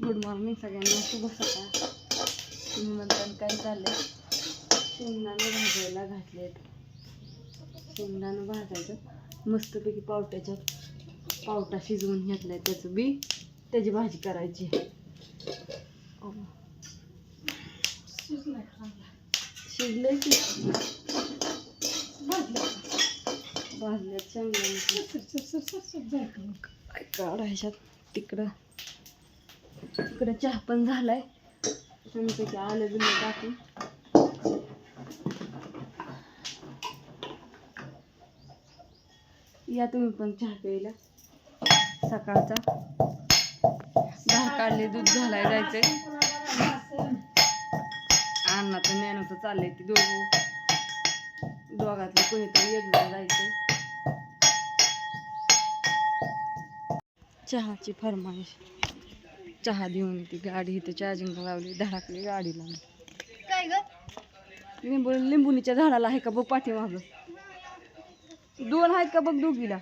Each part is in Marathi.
गुड मॉर्निंग सगळ्यांना. शुभ सकाळ. तुम्ही म्हणताना काय चाललंय? शेंगदाणे भाजायला घातलेत. शेंगदाणं भाजायचं. मस्तपैकी पावट्याच्यात पावटा शिजवून घेतलाय त्याचं बी. त्याची भाजी करायची. अहो. शिजलंय की? भाजल्यात. शेंगदाणे. काय काढायच्यात? तिकडं. इकडं चहा पण झालाय. की आलं बिलं टाकून या तुम्ही पण चहा प्यायला. सकाळचा. दहा काढले दूध घालाय जायचंय. अन्नाचं मेहनत चाललंय ती दोघं. दोघातलं कोणीतरी एक जायचंय. चहाची फरमाईश. चहा देऊन ती गाडी इथं चार्जिंग लावली धडाकली गाडी लावली काय ग? लिंबू लिंबुनीच्या झाडाला आहे का बघ पाठीमागं? दोन आहेत का बघ दोघीला?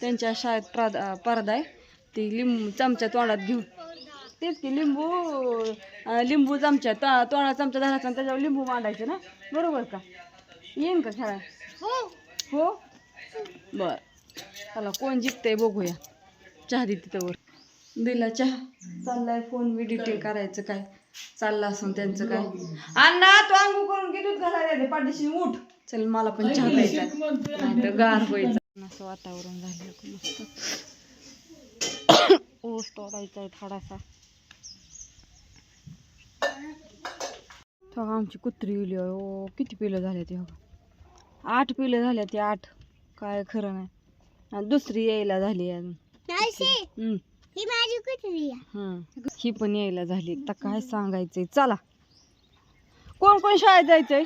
त्यांच्या शाळेत प्राद परदा आहे. ती लिंबू चमचा तोंडात घेऊन. तेच की लिंबू लिंबू चमचा तो तोंडा चमचा धरायचा त्याच्यावर लिंबू मांडायचं ना? बरोबर का? येईन का खेळा हो. हो? बर. चला कोण जिंकतंय बघूया. चहा दे तिथं वर. दिला चहा. चाललाय फोन एडिटिंग करायचं काय? चाललं असून त्यांचं काय? अण्णा तू अंगू करून दूध घालायला पाठीशी उठ. चल मला पण चहा प्यायचा. नाही तर गार व्हायचं असं वातावरण झालं का मस्त ऊस तोडायचा आहे थोडासा. आमची कुत्री इली. ओ किती पिलं झाले ते बघा. आठ पिलं झाल्या ते आठ. काय खरं नाही. आणि दुसरी यायला झाली अजून. हम्म, ही माझी कुत्री हम्म. ही पण यायला झाली. तर काय सांगायचंय? चला. कोण कोण शाळेत जायचंय?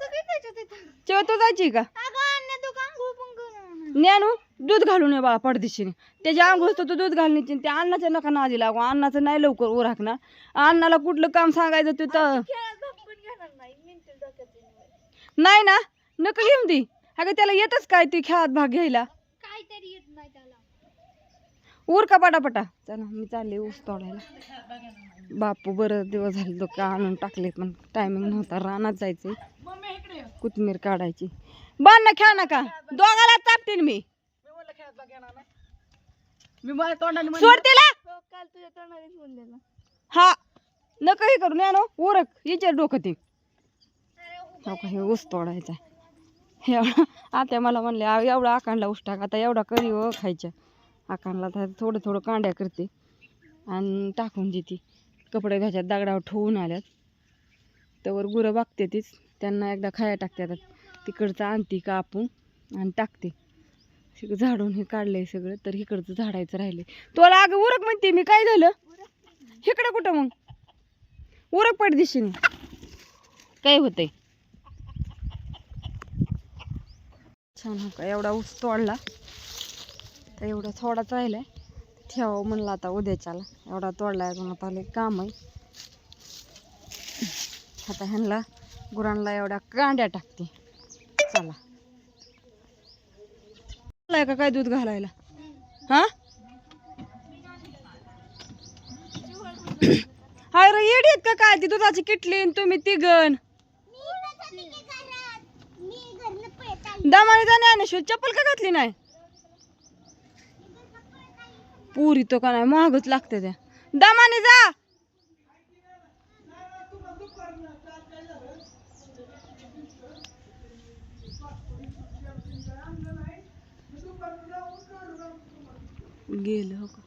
सगळी त्याच्यात येतात तेव्हा तू जायची का? अगं अन्य दुकान पण करून ज्ञानू दूध घालून ये बाळा पडदिशीने. त्याच्या आंघोळ तर तू दूध घालण्याची त्या अन्नाच्या नका नादी लागू अन्नाचं नाही लवकर उराकणार अन्नाला कुठलं काम सांगायचं तू तर खेळात पण घेणार नाही. मिनिट डोक्यात नाही ना? नका घेऊन ती अगं त्याला येतच काय ती खेळात भाग घ्यायला काहीतरी येत नाही त्याला उर का पटापटा? चला मी चालले ऊस तोडायला. बापू बरं दिवस झाले तो का आणून टाकलेत पण टायमिंग नव्हता. रानात जायचंय. कोथमीर काढायची. बांध ना खेळ नका. दोघाला चापतील मी. हो, हा नका हे करू नॅनो उरक विचार डोकं ते हो का हे ऊस तोडायचा. एवढा आता मला म्हणले "आ, एवढा आकांडला ऊस टाक आता एवढा करी व खायच्या. आकांला तर थोडं थोडं कांड्या करते. आणि टाकून देते. कपडे घ्यायच्यात दगडावर ठेवून आल्यात. त्यावर गुरं बागते तीच. त्यांना एकदा खाया टाकतात तिकडचं आणते कापून आणि टाकते. सगळं झाडून हे काढलंय सगळं. तर इकडचं झाडायचं राहिले तुला अगं उरक म्हणते मी. काय झालं? इकडे कुठं मग? उरक पड दिशेने. काय होतंय? छान हो का एवढा ऊस तोडला. तर एवढा थोडाच राहिलाय. ठेवावं म्हणलं आता उद्याच्याला. एवढा तोडला अजून. आता लय काम आहे. आता ह्यांना गुरांना एवढ्या कांड्या टाकते. चला. का काय दूध घालायला? हा? हाय रे येडी आहेत का काय? ती दुधाची किटली आणि तुम्ही तिघण दमाने जाणे आणि चप्पल का घातली नाही? पुरी तो का नाही महागच लागते त्या दमाने जा. गेलं हो का?